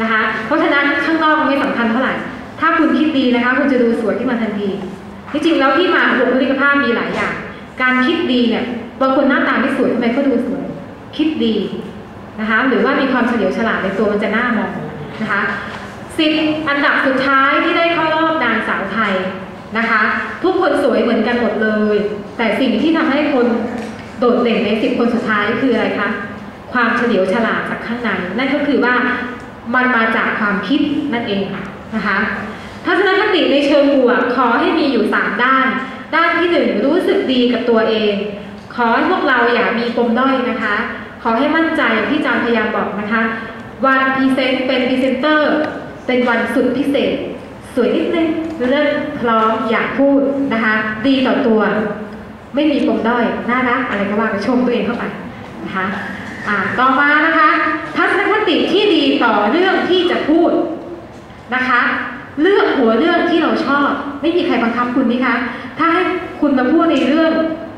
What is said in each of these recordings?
นะคะ เพราะฉะนั้นข้างนอกไม่สำคัญเท่าไหร่ ถ้าคุณคิดดีนะคะ คุณจะดูสวยขึ้นมาทันทีที่จริงแล้วที่มาของบุคลิกภาพมีหลายอย่าง การคิดดีเนี่ยบางคนหน้าตาไม่สวยทำไมก็ดูสวย คิดดีนะคะ หรือว่ามีความเฉลียวฉลาดในตัวมันจะน่ามองนะคะสิบอันดับสุดท้ายที่ได้เข้ารอบนางสาวไทยนะคะ ทุกคนสวยเหมือนกันหมดเลย แต่สิ่งที่ทำให้คนโดดเด่นในสิบคนสุดท้ายคืออะไรคะความเฉลียวฉลาดจากข้างในนั่นก็คือว่า มันมาจากความคิดนั่นเองนะคะทัศนคติในเชิงบวกขอให้มีอยู่ 3 ด้าน ด้านที่ 1 รู้สึกดีกับตัวเอง ขอให้พวกเราอย่ามีปมด้อยนะคะ ขอให้มั่นใจที่จารย์พยายามบอกนะคะ วันพรีเซนต์เป็นพรีเซนเตอร์เป็นวันสุดพิเศษ สวยนิดนึงเลิศพร้อมอยากพูดนะคะ ดีต่อตัว ไม่มีปมด้อยน่ารักอะไรก็ว่าไปชมตัวเองเข้าไปนะคะ อ่าต่อมานะคะทัศนคติที่ดีต่อเรื่องที่จะพูดนะคะ เลือกหัวเรื่องที่เราชอบ ไม่มีใครบังคับคุณนี่คะถ้าให้คุณมาพูดในเรื่อง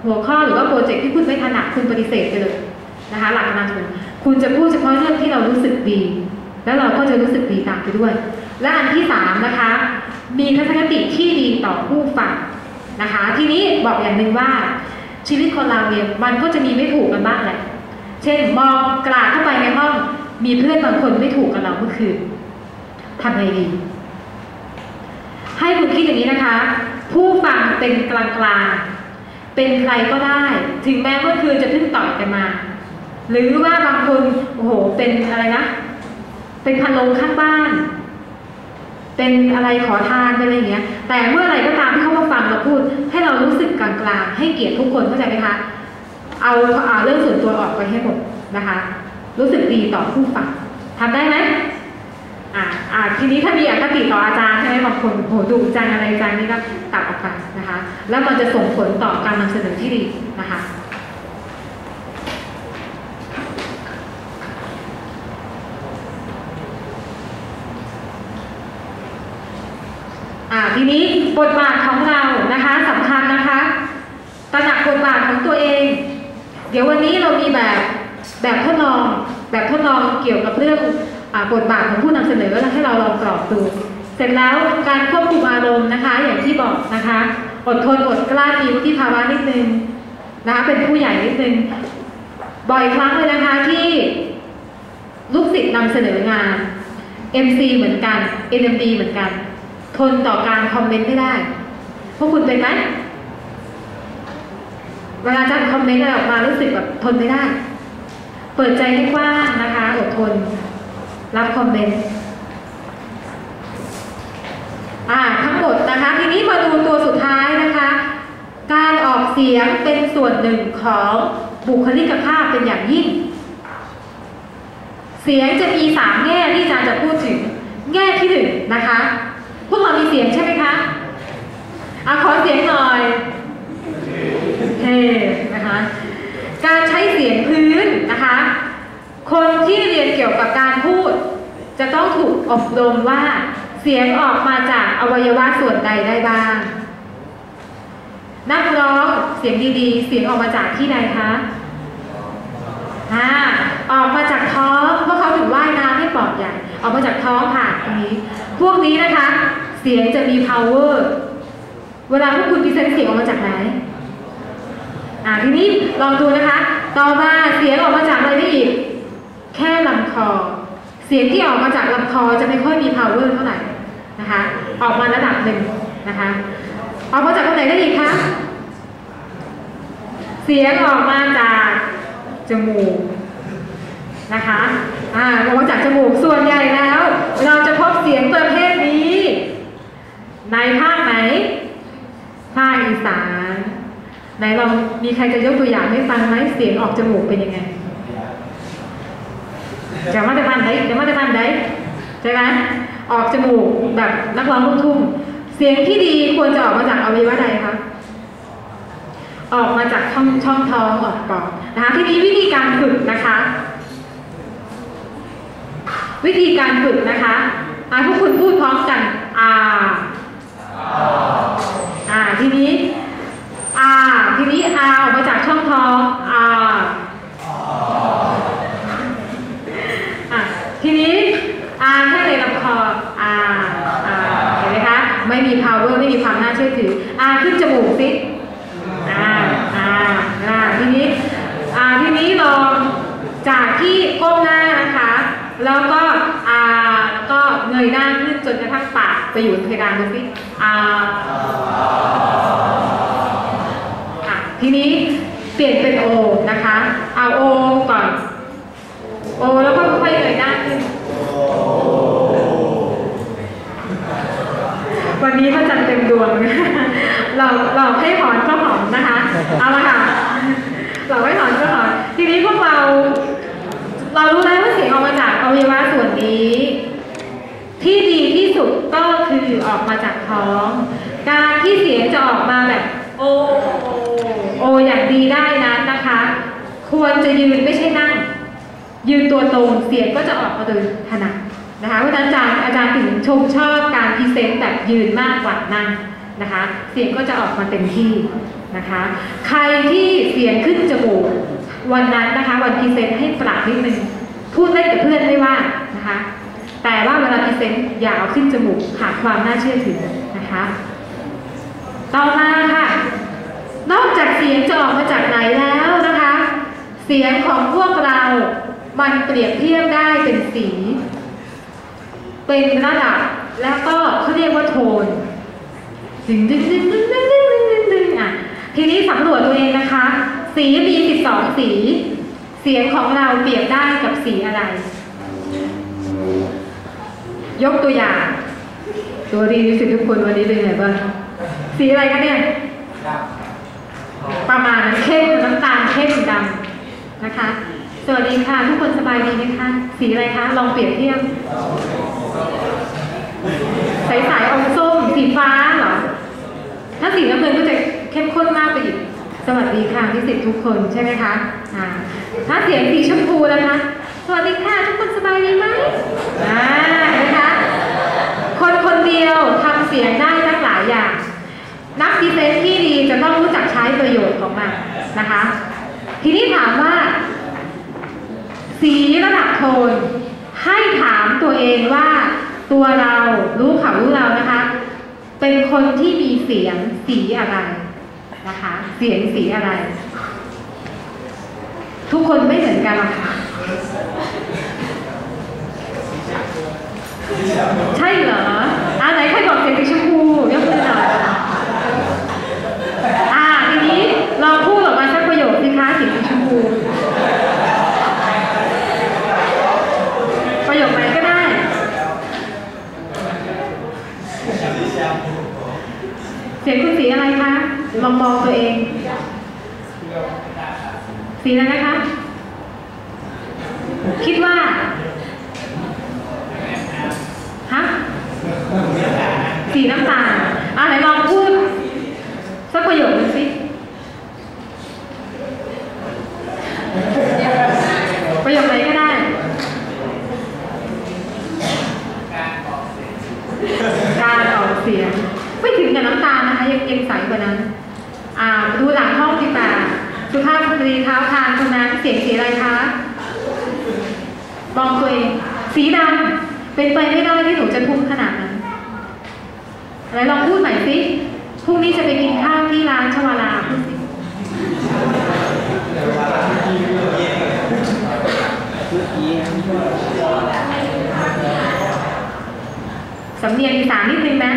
หัวข้อหรือว่าโปรเจกต์ที่คุณไม่ถนัดคุณปฏิเสธไปเลยนะคะ หลักการคุณคุณจะพูดเฉพาะเรื่องที่เรารู้สึกดี แล้วเราก็จะรู้สึกดีตามไปด้วย และอันที่สามนะคะ มีทัศนคติที่ดีต่อผู้ฟังนะคะ ทีนี้บอกอย่างหนึ่งว่าชีวิตคนเราเนี่ยมันก็จะมีไม่ถูกกันบ้างแหละ เช่นมองกลาดเข้าไปในห้องมีเพื่อนบางคนไม่ถูกกับเราเมื่อคืนทำไงดี ให้คุณคิดอย่างนี้นะคะ ผู้ฟังเป็นกลางกลางเป็นใครก็ได้ ถึงแม้เมื่อคืนจะเพิ่งต่อยกันมา หรือว่าบางคนโอ้โหเป็นอะไรนะ เป็นพันลงข้างบ้าน เป็นอะไรขอทานอะไรอย่างเงี้ย แต่เมื่อไรก็ตามที่เขามาฟังเราพูด ให้เรารู้สึกกลางๆให้เกียรติทุกคนเข้าใจไหมคะ เอาเอาเรื่องส่วนตัวออกไปให้หมดนะคะ รู้สึกดีต่อผู้ฟังทำได้ไหมอ่าอ่าทีนี้ถ้ามีอคติต่ออาจารย์ใช่ไหมบางคนโหดุจังอะไรจังนี่ก็ตัดออกไปนะคะ แล้วมันจะส่งผลต่อการนำเสนอที่ดีนะคะอ่าทีนี้บทบาทของเรานะคะสำคัญนะคะตระหนักบทบาทของตัวเอง เดี๋ยววันนี้เรามีแบบแบบทดลองแบบทดลองเกี่ยวกับเรื่องอบทบาทของผู้นำเสนอให้เราลองกรอบดู เสร็จแล้วการควบคุมอารมณ์นะคะ อย่างที่บอกนะคะ อดทนอดกลั้นมีวุฒิภาวะนิดนึงนะคะเป็นผู้ใหญ่นิดนึงบ่อยครั้งเลยนะคะที่ลูกศิษย์นำเสนองาน MC เหมือนกัน NMD เหมือนกัน ทนต่อการคอมเมนต์ไม่ได้ พวกคุณเป็นไหม เวลาอาจารย์คอมเมนต์อะไรออกมารู้สึกแบบทนไม่ได้ เปิดใจให้กว้างนะคะอดทน รับคอมเมนต์อ่าทั้งหมดนะคะ ทีนี้มาดูตัวสุดท้ายนะคะ การออกเสียงเป็นส่วนหนึ่งของบุคลิกภาพเป็นอย่างยิ่ง เสียงจะมีสามแง่ที่อาจารย์จะพูดถึง แง่ที่หนึ่งนะคะ พวกเรามีเสียงใช่ไหมคะอะขอเสียงหน่อย เฮ้นะคะ การใช้เสียงพื้นนะคะ คนที่เรียนเกี่ยวกับการพูด จะต้องถูกอบรมว่าเสียงออกมาจากอวัยวะส่วนใดได้บ้าง นักร้องเสียงดีๆ เสียงออกมาจากที่ใดคะอ่าออกมาจากท้องเพราะเขาถึงว่ายน้ำให้ปอดใหญ่ออกมาจากท้องผ่านตรงนี้ พวกนี้นะคะ เสียงจะมี power เวลาพวกคุณพิเศษเสียงออกมาจากไหน อ่าทีนี้ลองดูนะคะ ต่อมาเสียงออกมาจากอะไรได้อีก แค่ลำคอ เสียงที่ออกมาจากลำคอจะไม่ค่อยมี power เท่าไหร่นะคะ ออกมาระดับหนึ่งนะคะออกมาจากตรงไหนได้อีกคะ เสียงออกมาจากจมูกนะคะอ่าออกมาจากจมูกส่วนใหญ่แล้ว เราจะพบเสียงประเภทนี้ ในภาคไหน ภาคอีสาน ไหนลองมีใครจะยกตัวอย่างให้ฟังไหมเสียงออกจมูกเป็นยังไงจะมาจะพันได้จะมาจะพันได้ใช่ไหมออกจมูกแบบนักร้องลูกทุ่งเสียงที่ดีควรจะออกมาจากอวัยวะใดคะออกมาจากช่องช่องท้องออกก่อนนะคะทีนี้วิธีการฝึกนะคะ วิธีการฝึกนะคะอ่าพวกคุณพูดพร้อมกันอ่าอ่า ซิอาออกมาจากช่องท้องอาทีนี้อาแค่ในลำคออาอาเห็นไหมคะ ไม่มี power ไม่มีความน่าเชื่อถืออาขึ้นจมูกสิอาอาอาทีนี้อาทีนี้ลองจากที่ก้มหน้านะคะ แล้วก็อาแล้วก็เงยหน้าขึ้นจนกระทั่งปากไปอยู่บนเพดานดูซิอา ทีนี้เปลี่ยนเป็นโอนะคะ เอาโอก่อนโอแล้วก็ค่อยๆเงยหน้าขึ้นวันนี้พระจันทร์เต็มดวง เราเราให้หอนก็หอนนะคะ เอาละค่ะ เราให้หอนก็หอน ทีนี้พวกเรา เรารู้แล้วว่าเสียงออกมาจากอวัยวะส่วนนี้ ที่ดีที่สุดก็คือออกมาจากท้อง การที่เสียงจะออกมาแบบ โอโอโออย่างดีได้นั้นนะคะ ควรจะยืนไม่ใช่นั่ง ยืนตัวตรงเสียงก็จะออกมาโดยถนัดนะคะเพราะฉะนั้นอาจารย์อาจารย์ถึงชมชอบการพรีเซนต์แบบยืนมากกว่านั่งนะคะ เสียงก็จะออกมาเต็มที่นะคะ ใครที่เสียงขึ้นจมูกวันนั้นนะคะ วันพรีเซนต์ให้ปรับนิดนึงพูดเล่นกับเพื่อนไม่ว่านะคะ แต่ว่าเวลาพรีเซนต์อย่าเอาขึ้นจมูกขาดความน่าเชื่อถือนะคะ ต่อมาค่ะ นอกจากเสียงจะออกมาจากไหนแล้วนะคะ เสียงของพวกเรา มันเปรียบเทียบได้เป็นสี เป็นระดับแล้วก็เขาเรียกว่าโทนดึงดึงดึงดึงดึงดึงดึงดึงดึงอะทีนี้สำรวจตัวเองนะคะ สีมี12สี เสียงของเราเปรียบได้กับสีอะไร ยกตัวอย่าง ตัวดีที่สุดทุกคนวันนี้เป็นไงบ้าง สีอะไรคะเนี่ย ประมาณนั้นเข้มน้ำตาลเข้มดำนะคะ สวัสดีค่ะ ทุกคนสบายดีไหมคะ สีอะไรคะ ลองเปรียบเทียบใสๆอมส้ม สีฟ้าเหรอ ถ้าสีน้ำเงินก็จะเข้มข้นมากไปอีก สวัสดีค่ะพิสิทธิ์ทุกคนใช่ไหมคะอ่าถ้าเสียงสีชมพูนะคะ สวัสดีค่ะ ทุกคนสบายดีไหมอ่านะคะ คนคนเดียวทำเสียงได้ตั้งหลายอย่าง นักดีไซน์ที่ดีจะต้องรู้จักใช้ประโยชน์ของมันนะคะ ทีนี้ถามว่า สีระดับโทน ให้ถามตัวเองว่าตัวเรารู้เขารู้เรานะคะ เป็นคนที่มีเสียงสีอะไรนะคะ เสียงสีอะไร ทุกคนไม่เหมือนกันหรอกค่ะใช่เหรออ่าไหนใครบอกเสียงสีชมพูยกมือหน่อยอ่าทีนี้ลองพูดออกมาสักประโยคสิคะเสียงสีชมพู ประโยคไหนก็ได้ เสียงคุณสีอะไรคะ ลองมองตัวเอง สีอะไรนะคะ คิดว่าฮะสีน้ำตาลอะไหนลองพูดสักประโยคหนึงสิ ประโยคไหนก็ได้ การออกเสียง ไม่ถึงกับน้ำตาลนะคะ ยังยังใสกว่านั้น อ่า ดูหลังห้องดีกว่าสุภาพสตรีเท้าทานคนนั้นเสียงสีอะไรคะ มองตัวเอง สีดำเป็นไปไม่ได้ที่หนูจะทุ่มขนาดนั้นอะไรลองพูดใหม่สิพรุ่งนี้จะไปกินข้าวที่ร้านชวาลาพูดสิสำเนียงอีสานนิดนึงนะ